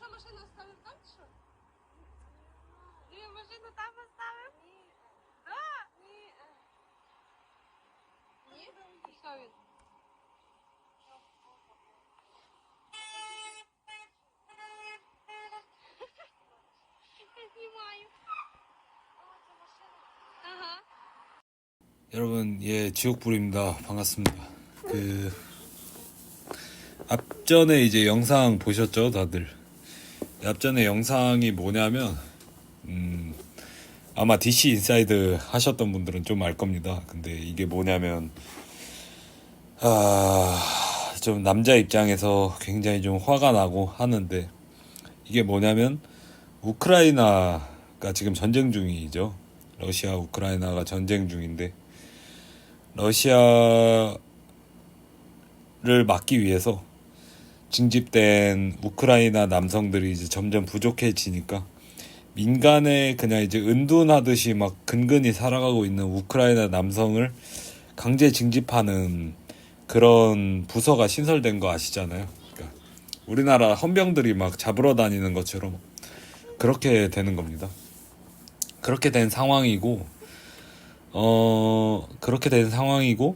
що машину ставив там чи що? Ні, машину там поставив? Ні. Да? Ні. Ні? Що він? Я знімаю. Ага. 여러분, 예, 지옥불입니다. 반갑습니다. 그, 앞전에 이제 영상 보셨죠, 다들? 앞전에 영상이 뭐냐면, 음, 아마 DC 인사이드 하셨던 분들은 좀 알 겁니다. 근데 이게 뭐냐면, 아, 좀 남자 입장에서 굉장히 좀 화가 나고 하는데, 이게 뭐냐면, 우크라이나가 지금 전쟁 중이죠. 러시아, 우크라이나가 전쟁 중인데, 러시아를 막기 위해서 징집된 우크라이나 남성들이 이제 점점 부족해지니까 민간에 그냥 이제 은둔하듯이 막 근근히 살아가고 있는 우크라이나 남성을 강제 징집하는 그런 부서가 신설된 거 아시잖아요. 그러니까 우리나라 헌병들이 막 잡으러 다니는 것처럼 그렇게 되는 겁니다. 그렇게 된 상황이고 어 그렇게 된 상황이고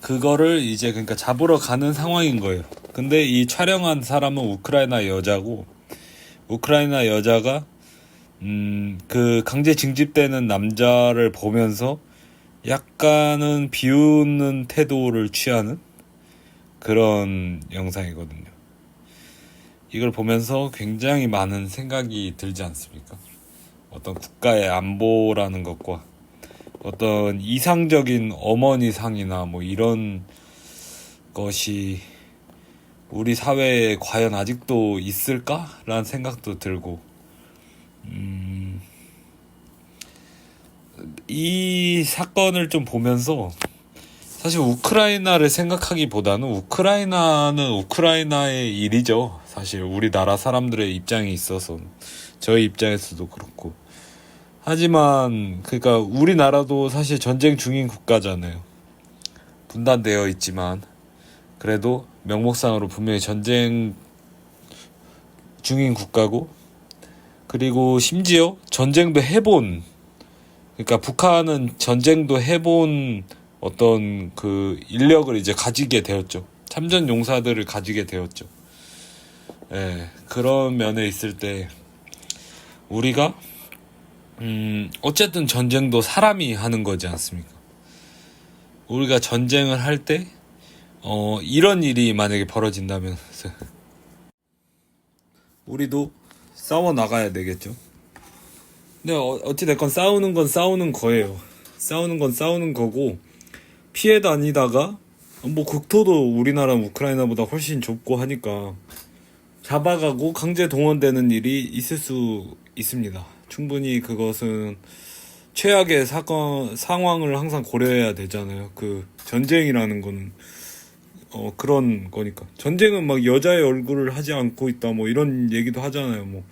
그거를 이제 그러니까 잡으러 가는 상황인 거예요. 근데 이 촬영한 사람은 우크라이나 여자고 우크라이나 여자가 음 그 강제 징집되는 남자를 보면서 약간은 비웃는 태도를 취하는 그런 영상이거든요. 이걸 보면서 굉장히 많은 생각이 들지 않습니까? 어떤 국가의 안보라는 것과 어떤 이상적인 어머니 상이나 뭐 이런 것이 우리 사회에 과연 아직도 있을까라는 생각도 들고 음, 이 사건을 좀 보면서 사실 우크라이나를 생각하기보다는 우크라이나는 우크라이나의 일이죠. 사실 우리나라 사람들의 입장에 있어서 저희 입장에서도 그렇고 하지만 그러니까 우리나라도 사실 전쟁 중인 국가잖아요. 분단되어 있지만 그래도 명목상으로 분명히 전쟁 중인 국가고 그리고 심지어 전쟁도 해본 그러니까 북한은 전쟁도 해본 어떤 그 인력을 이제 가지게 되었죠. 참전 용사들을 가지게 되었죠. 예, 그런 면에 있을 때 우리가 음, 어쨌든 전쟁도 사람이 하는 거지 않습니까? 우리가 전쟁을 할 때, 어, 이런 일이 만약에 벌어진다면, 우리도 싸워 나가야 되겠죠? 근데 어, 어찌됐건 싸우는 건 싸우는 거예요. 싸우는 건 싸우는 거고, 피해 다니다가, 뭐 국토도 우리나라 우크라이나보다 훨씬 좁고 하니까, 잡아가고 강제 동원되는 일이 있을 수 있습니다. 충분히 그것은 최악의 사건 상황을 항상 고려해야 되잖아요. 그 전쟁이라는 거는 어 그런 거니까 전쟁은 막 여자의 얼굴을 하지 않고 있다 뭐 이런 얘기도 하잖아요. 뭐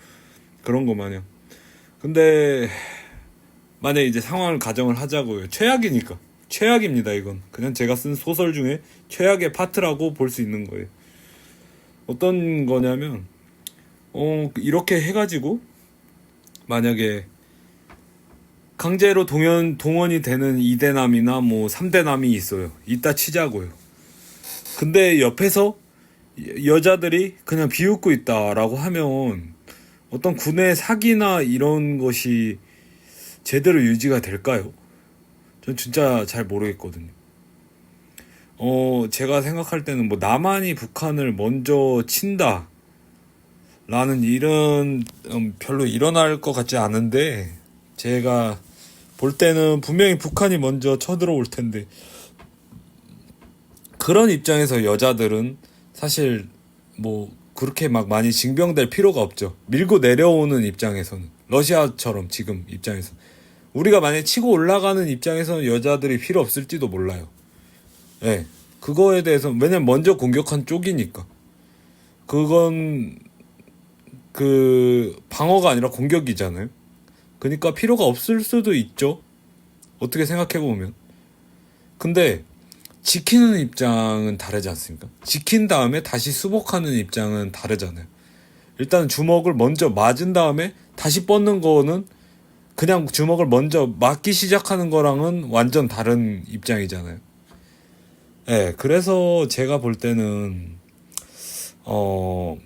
그런 거 마냥. 근데 만약 이제 상황을 가정을 하자고요. 최악이니까 최악입니다. 이건 그냥 제가 쓴 소설 중에 최악의 파트라고 볼 수 있는 거예요. 어떤 거냐면 어 이렇게 해가지고 만약에 강제로 동원, 동원이 되는 2대남이나 뭐 3대남이 있어요. 이따 치자고요. 근데 옆에서 여자들이 그냥 비웃고 있다라고 하면 어떤 군의 사기나 이런 것이 제대로 유지가 될까요? 전 진짜 잘 모르겠거든요. 어, 제가 생각할 때는 뭐 남한이 북한을 먼저 친다. 라는 일은 음, 별로 일어날 것 같지 않은데 제가 볼 때는 분명히 북한이 먼저 쳐들어올 텐데 그런 입장에서 여자들은 사실 뭐 그렇게 막 많이 징병될 필요가 없죠. 밀고 내려오는 입장에서는 러시아처럼 지금 입장에서 우리가 만약 치고 올라가는 입장에서는 여자들이 필요 없을지도 몰라요. 예. 네, 그거에 대해서 왜냐면 먼저 공격한 쪽이니까 그건 그 방어가 아니라 공격이잖아요. 그러니까 필요가 없을 수도 있죠. 어떻게 생각해 보면. 근데 지키는 입장은 다르지 않습니까? 지킨 다음에 다시 수복하는 입장은 다르잖아요. 일단 주먹을 먼저 맞은 다음에 다시 뻗는 거는 그냥 주먹을 먼저 맞기 시작하는 거랑은 완전 다른 입장이잖아요. 예, 그래서 제가 볼 때는 어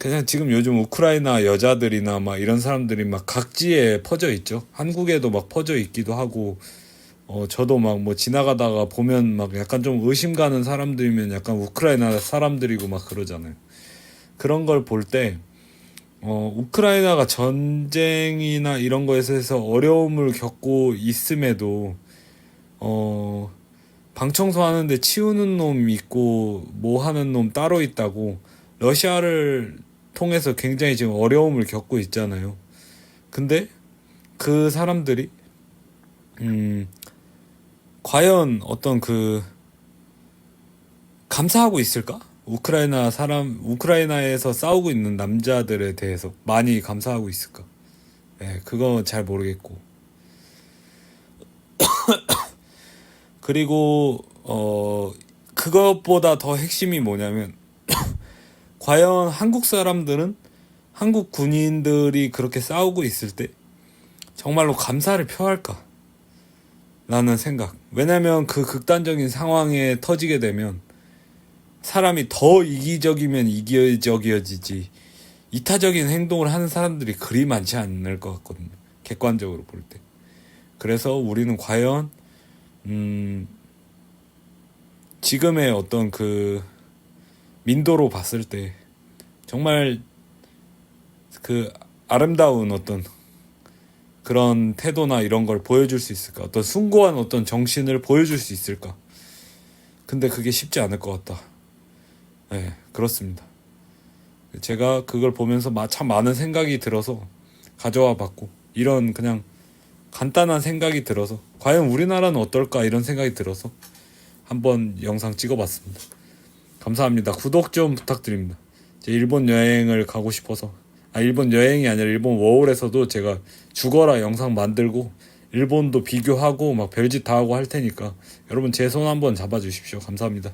그냥 지금 요즘 우크라이나 여자들이나 막 이런 사람들이 막 각지에 퍼져 있죠. 한국에도 막 퍼져 있기도 하고 어 저도 막 뭐 지나가다가 보면 막 약간 좀 의심 가는 사람들이면 약간 우크라이나 사람들이고 막 그러잖아요. 그런 걸 볼 때 어, 우크라이나가 전쟁이나 이런 거에서 어려움을 겪고 있음에도 어, 방 청소 하는데 치우는 놈 있고 뭐 하는 놈 따로 있다고 러시아를 통해서 굉장히 지금 어려움을 겪고 있잖아요. 근데 그 사람들이 음 과연 어떤 그 감사하고 있을까? 우크라이나 사람 우크라이나에서 싸우고 있는 남자들에 대해서 많이 감사하고 있을까? 예, 그거 잘 모르겠고. 그리고 어 그것보다 더 핵심이 뭐냐면 과연 한국 사람들은 한국 군인들이 그렇게 싸우고 있을 때 정말로 감사를 표할까? 라는 생각. 왜냐면 그 극단적인 상황에 터지게 되면 사람이 더 이기적이면 이기적이어지지 이타적인 행동을 하는 사람들이 그리 많지 않을 것 같거든요. 객관적으로 볼 때. 그래서 우리는 과연 음 지금의 어떤 그 민도로 봤을 때 정말 그 아름다운 어떤 그런 태도나 이런 걸 보여줄 수 있을까? 어떤 숭고한 어떤 정신을 보여줄 수 있을까? 근데 그게 쉽지 않을 것 같다. 네, 그렇습니다. 제가 그걸 보면서 마- 참 많은 생각이 들어서 가져와 봤고, 이런 그냥 간단한 생각이 들어서, 과연 우리나라는 어떨까? 이런 생각이 들어서 한번 영상 찍어 봤습니다. 감사합니다. 구독 좀 부탁드립니다. 제 일본 여행을 가고 싶어서, 아, 일본 여행이 아니라 일본 워홀에서도 제가 죽어라 영상 만들고, 일본도 비교하고 막 별짓 다 하고 할 테니까 여러분 제 손 한번 잡아 주십시오. 감사합니다.